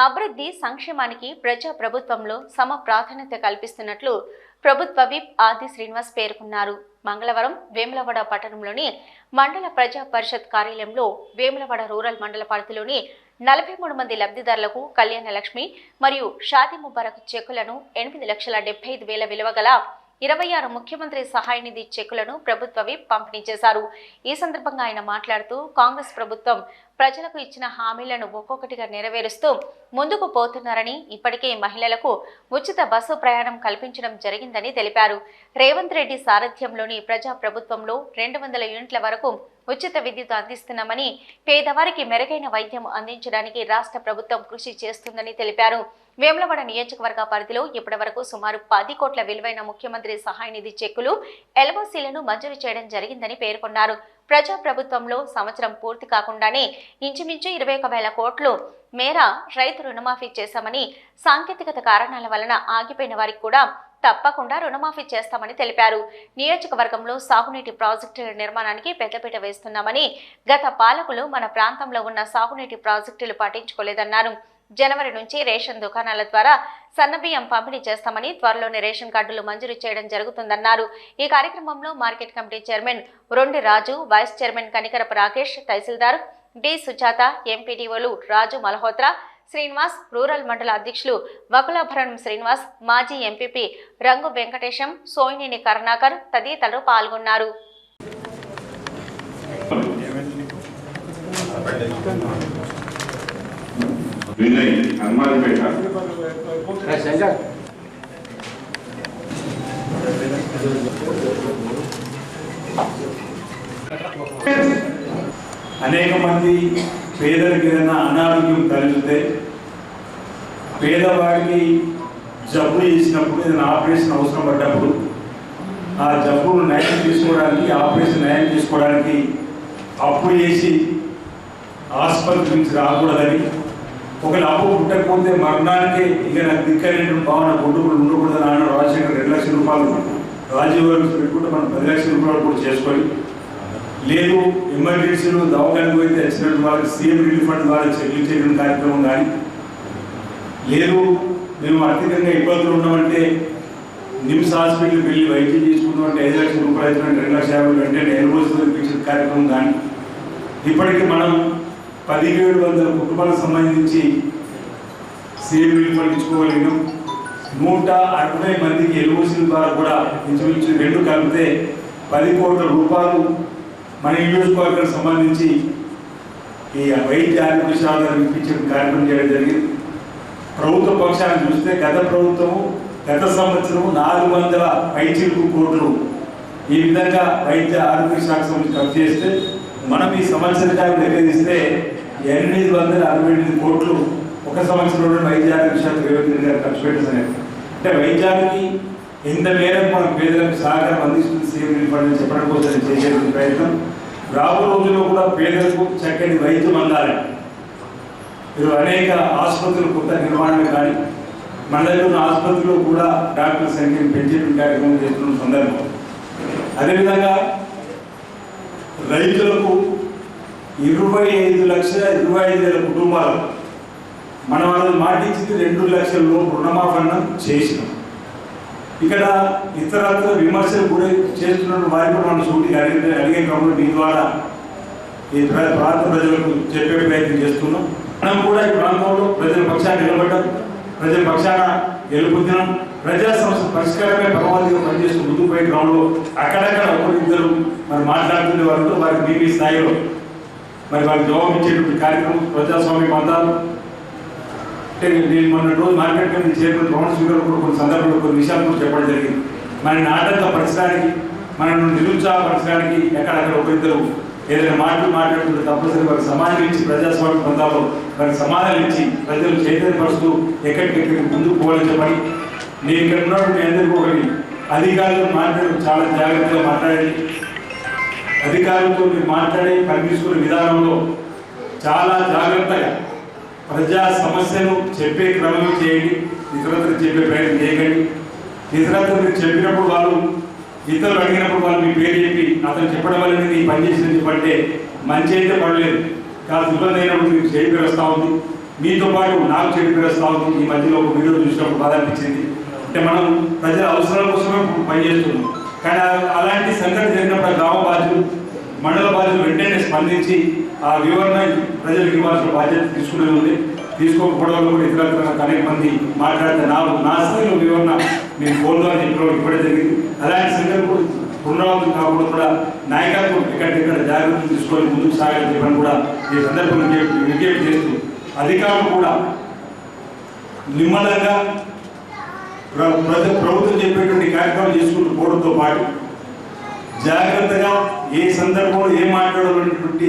అభివృద్ధి సంక్షేమానికి ప్రజా ప్రభుత్వంలో సమ ప్రాధాన్యత కల్పిస్తున్నట్లు ప్రభుత్వ విప్ ఆది శ్రీనివాస్ పేర్కొన్నారు. మంగళవారం వేములవాడ పట్టణంలోని మండల ప్రజా పరిషత్ కార్యాలయంలో వేములవాడ రూరల్ మండల పరిధిలోని నలభై మూడు మంది లబ్ధిదారులకు కళ్యాణ లక్ష్మి మరియు షాది ముబారక్ చెక్కులను ఎనిమిది లక్షల డెబ్బై ఐదు వేల విలువ గల ఇరవై ఆరు ముఖ్యమంత్రి సహాయ నిధి చెక్కులను ప్రభుత్వ విప్ పంపిణీ చేశారు. ఈ సందర్భంగా ఆయన మాట్లాడుతూ కాంగ్రెస్ ప్రభుత్వం ప్రజలకు ఇచ్చిన హామీలను ఒక్కొక్కటిగా నెరవేరుస్తూ ముందుకు పోతున్నారని ఇప్పటికే మహిళలకు ఉచిత బస్సు ప్రయాణం కల్పించడం జరిగిందని తెలిపారు. రేవంత్ రెడ్డి సారథ్యంలోని ప్రజా ప్రభుత్వంలో రెండు వందల యూనిట్ల వరకు ఉచిత విద్యుత్ అందిస్తున్నామని పేదవారికి మెరుగైన వైద్యం అందించడానికి రాష్ట్ర ప్రభుత్వం కృషి చేస్తుందని తెలిపారు. వేములవాడ నియోజకవర్గ పరిధిలో ఇప్పటివరకు సుమారు పది కోట్ల విలువైన ముఖ్యమంత్రి సహాయ నిధి చెక్కులు ఎల్ఓసీలను మంజూరు చేయడం జరిగిందని పేర్కొన్నారు. ప్రజా ప్రభుత్వంలో సంవత్సరం పూర్తి కాకుండానే ఇంచుమించు ఇరవై ఒక వేల కోట్లు మేర రైతు రుణమాఫీ చేశామని సాంకేతికత కారణాల వలన ఆగిపోయిన వారికి కూడా తప్పకుండా రుణమాఫీ చేస్తామని తెలిపారు. నియోజకవర్గంలో సాగునీటి ప్రాజెక్టుల నిర్మాణానికి పెద్దపీట వేస్తున్నామని గత పాలకులు మన ప్రాంతంలో ఉన్న సాగునీటి ప్రాజెక్టులు పట్టించుకోలేదన్నారు జనవరి నుంచి రేషన్ దుకాణాల ద్వారా సన్నబియ్యం పంపిణీ చేస్తామని త్వరలోనే రేషన్ కార్డులు మంజూరు చేయడం జరుగుతుందన్నారు. ఈ కార్యక్రమంలో market committee chairman Rondi Raju vice chairman Kanikarapu Rakesh తహసీల్దార్ డి సుజాత ఎంపీడీఓలు రాజు మల్హోత్రా శ్రీనివాస్ రూరల్ మండల అధ్యక్షులు వకులాభరణం శ్రీనివాస్ మాజీ ఎంపీపీ రంగు వెంకటేశం సోయినేని కరుణాకర్ తదితరులు పాల్గొన్నారు. వినయ్ హనుమాన్పేట. అనేక మంది పేదలకు ఏదైనా అనారోగ్యం కలిగితే పేదవాడికి జబ్బు చేసినప్పుడు ఏదైనా ఆపరేషన్ అవసరం పడ్డప్పుడు ఆ జబ్బును నయం తీసుకోవడానికి ఆపరేషన్ నయం చేసుకోవడానికి అప్పు చేసి ఆసుపత్రి నుంచి రాకూడదని ఒకవేళ అప్పు పుట్టకపోతే మరణానికి ఇక నాకు దిక్కలేని భావన కొడుకులు ఉండకూడదని ఆయన రాజశేఖర్. రెండు లక్షల రూపాయలు రాజీవ్ గారు పెట్టుకుంటే మనం పది లక్షల రూపాయలు కూడా చేసుకొని లేదు ఎమర్జెన్సీలో దవాఖానకు పోతే వచ్చినట్టు వాళ్ళకి సీఎం రిలీఫ్ ఫండ్ ద్వారా చెల్లించేటువంటి కార్యక్రమం కానీ లేదు మేము ఆర్థికంగా ఇబ్బందులు ఉన్నామంటే నిమ్స్ హాస్పిటల్కి వెళ్ళి వైద్యం చేసుకుందామంటే ఐదు లక్షల రూపాయలు అయితే రెండు లక్షల యాభై వెంటనే ఎన్రోజులు ఇప్పించిన కార్యక్రమం కానీ ఇప్పటికీ మనం పదిహేడు వందల కుటుంబాలకు సంబంధించి సేవలు రిలీఫ్ నూట అరవై మందికి ఎల్ఓసీల ద్వారా కూడా ఇంచుమించు రెండు కలిపితే పది కోట్ల రూపాయలు మన నియోజకవర్గానికి సంబంధించి ఈ వైద్య ఆరోగ్య శాఖలు ఇప్పించిన కార్యక్రమం చేయడం జరిగింది. ప్రభుత్వ పక్షాన్ని చూస్తే గత ప్రభుత్వము గత సంవత్సరం నాలుగు వందల పైచిలుకు కోట్లు ఈ విధంగా వైద్య ఆరోగ్య శాఖ సంబంధించి ఖర్చు చేస్తే మనం ఈ సంవత్సర కాలం నిర్వహిస్తే ఎనిమిది వందల అరవై ఎనిమిది కోట్లు ఒక సంవత్సరంలో వైద్యానికి ఆరోగ్య శాఖ రేవంత్ రెడ్డి గారు ఖర్చు పెట్టారు అంటే వైద్యానికి ఇంత మేరకు మనం పేదలకు సహకారం అందిస్తుంది సీఎం రిలీఫ్ చెప్పడం కోసం చేసే ప్రయత్నం. రాబో రోజుల్లో కూడా పేదలకు చక్కని వైద్యం అందాలి. మీరు అనేక ఆసుపత్రులు కొత్త నిర్మాణం కానీ మండలిలో ఉన్న ఆసుపత్రిలో కూడా డాక్టర్ సంఖ్యను పెంచే కార్యక్రమం చేస్తున్న సందర్భం. అదేవిధంగా రైతులకు ఇరవై ఐదు లక్షల ఇరవై ఐదు వేల కుటుంబాలు మన వాళ్ళు మాటించింది రెండు లక్షల లోపు రుణమాఫన్నం చేసినాం. ఇక్కడ ఇతరత్ర విమర్శలు కూడా చేస్తున్న వారి కూడా మనం సూటిగా అడిగే అడిగే క్రమంలో మీ ద్వారా ఈ భారత ప్రాంత ప్రజలకు చెప్పే ప్రయత్నం చేస్తున్నాం. మనం కూడా ఈ ప్రాంతంలో ప్రజల పక్షాన్ని నిలబడ్డాం ప్రజల పక్షాన గెలుపుతున్నాం ప్రజా సమస్య పరిష్కారమే పరమావధిగా పనిచేస్తూ ముందుకు పోయే క్రమంలో అక్కడక్కడ ఒకరిద్దరు మరి మాట్లాడుతున్న వారితో వారికి మీ మీ స్థాయిలో మరి వారికి జవాబు ఇచ్చేటువంటి కార్యక్రమం ప్రజాస్వామ్య పంతాలు నేను మొన్న రోజు market committee chairman Pawan speaker కూడా కొన్ని సందర్భంలో కొన్ని విషయాలు కూడా చెప్పడం జరిగింది. మన ఆటంకపరచడానికి మనను నిరుత్సాహపరచడానికి ఎక్కడక్కడ ఒకరిద్దరు ఏదైనా మాటలు మాట్లాడుతుంటే తప్పనిసరి వారికి సమాధానం ఇచ్చి ప్రజాస్వామ్య పంతాల్లో వారికి సమాధానం ఇచ్చి ప్రజలు చైతన్యపరుస్తూ ఎక్కడికెక్కడికి ముందుకు పోవాలని చెప్పని నేను ఇక్కడ ఉన్నటువంటి మీ అందరికీ ఒకటి అధికారులు మాట్లాడి చాలా జాగ్రత్తగా మాట్లాడండి. అధికారులతో మీరు మాట్లాడి పనిచేసుకునే విధానంలో చాలా జాగ్రత్తగా ప్రజా సమస్యను చెప్పే క్రమం చేయండి. ఇతరులకు చెప్పే ప్రయత్నం చేయకండి. ఇతరులకు మీరు చెప్పినప్పుడు వాళ్ళు ఇతరులు అడిగినప్పుడు వాళ్ళు మీ పేరు చెప్పి అతను చెప్పడం వల్ల నేను ఈ పని చేసిన చెప్పంటే మంచి అయితే పడలేదు. కాదు ఇబ్బంది అయినప్పుడు మీకు చేయి పేరు వస్తూ ఉంది. మీతో పాటు నాకు చెడు పేరు ఉంది. ఈ మధ్యలో ఒక వీడియో చూసినప్పుడు బాధ అనిపించింది. అంటే మనం ప్రజల అవసరాల కోసమే పనిచేస్తున్నాం కానీ అలాంటి సంఘటన జరిగినప్పుడు గ్రామ బాధ్యులు మండల బాధ్యులు వెంటనే స్పందించి ఆ వివరణ ప్రజలకు ఇవ్వాల్సిన బాధ్యత తీసుకునే ఉంది. తీసుకోకపోవడం కూడా ఇతర అనేక మంది మాట్లాడితే నా నా స్థాయిలో వివరణ నేను ఫోన్లో చెప్పడం ఇవ్వడం జరిగింది. అలాంటి సంఘటన కూడా పునరావృతం కాకుండా కూడా నాయకత్వం ఎక్కడికెక్కడ జాగ్రత్తలు తీసుకొని ముందుకు సాగాలని చెప్పని కూడా ఈ సందర్భంగా విజ్ఞప్తి- చేస్తూ అధికారులు కూడా నిమ్మలంగా ప్రభుత్వం చెప్పేటువంటి కార్యక్రమాలు చేసుకుంటూ పోవడంతో పాటు జాగ్రత్తగా ఏ సందర్భంలో ఏం మాట్లాడాలనేటువంటి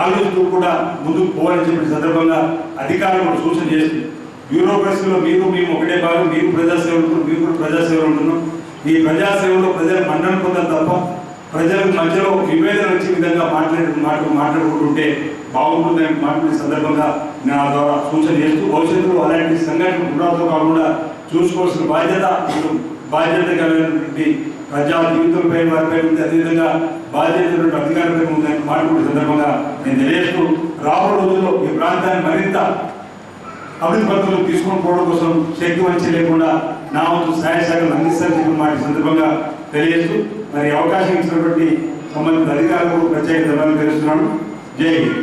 ఆలోచనతో కూడా ముందుకు పోవాలని చెప్పిన సందర్భంగా అధికారులు సూచన చేస్తుంది. బ్యూరోక్రసీలో మీరు మేము ఒకటే భాగం మీరు ప్రజాసేవలు మీరు కూడా ప్రజాసేవలు ఉంటున్నాం. ఈ ప్రజాసేవలో ప్రజలు మన్నన పొందాలి తప్ప ప్రజలకు మధ్యలో విభేదన వచ్చే విధంగా మాట్లాడే మాట మాట్లాడుకుంటుంటే బాగుంటుందని మాట్లాడే సందర్భంగా నా ద్వారా సూచన చేస్తూ భవిష్యత్తులో అలాంటి సంఘటన కూడా కాకుండా చూసుకోవాల్సిన బాధ్యత బాధ్యత కలిగినటువంటి ప్రజా జీవితంపై వారిపై ఉంది అదేవిధంగా బాధ్యత ఉన్నటువంటి అధికారులపై ఉందని మాట్లాడే సందర్భంగా నేను తెలియజేస్తూ రాబోయే రోజుల్లో ఈ ప్రాంతాన్ని మరింత అభివృద్ధి పద్ధతులు తీసుకొని పోవడం కోసం శక్తి వంచి లేకుండా నా వంతు సహాయ శాఖలు అందిస్తారని చెప్పిన మాట సందర్భంగా తెలియజేస్తూ మరి అవకాశం ఇచ్చినటువంటి సంబంధిత అధికారులకు ప్రత్యేక ధన్యవాదాలు తెలుస్తున్నాను జై హింద్.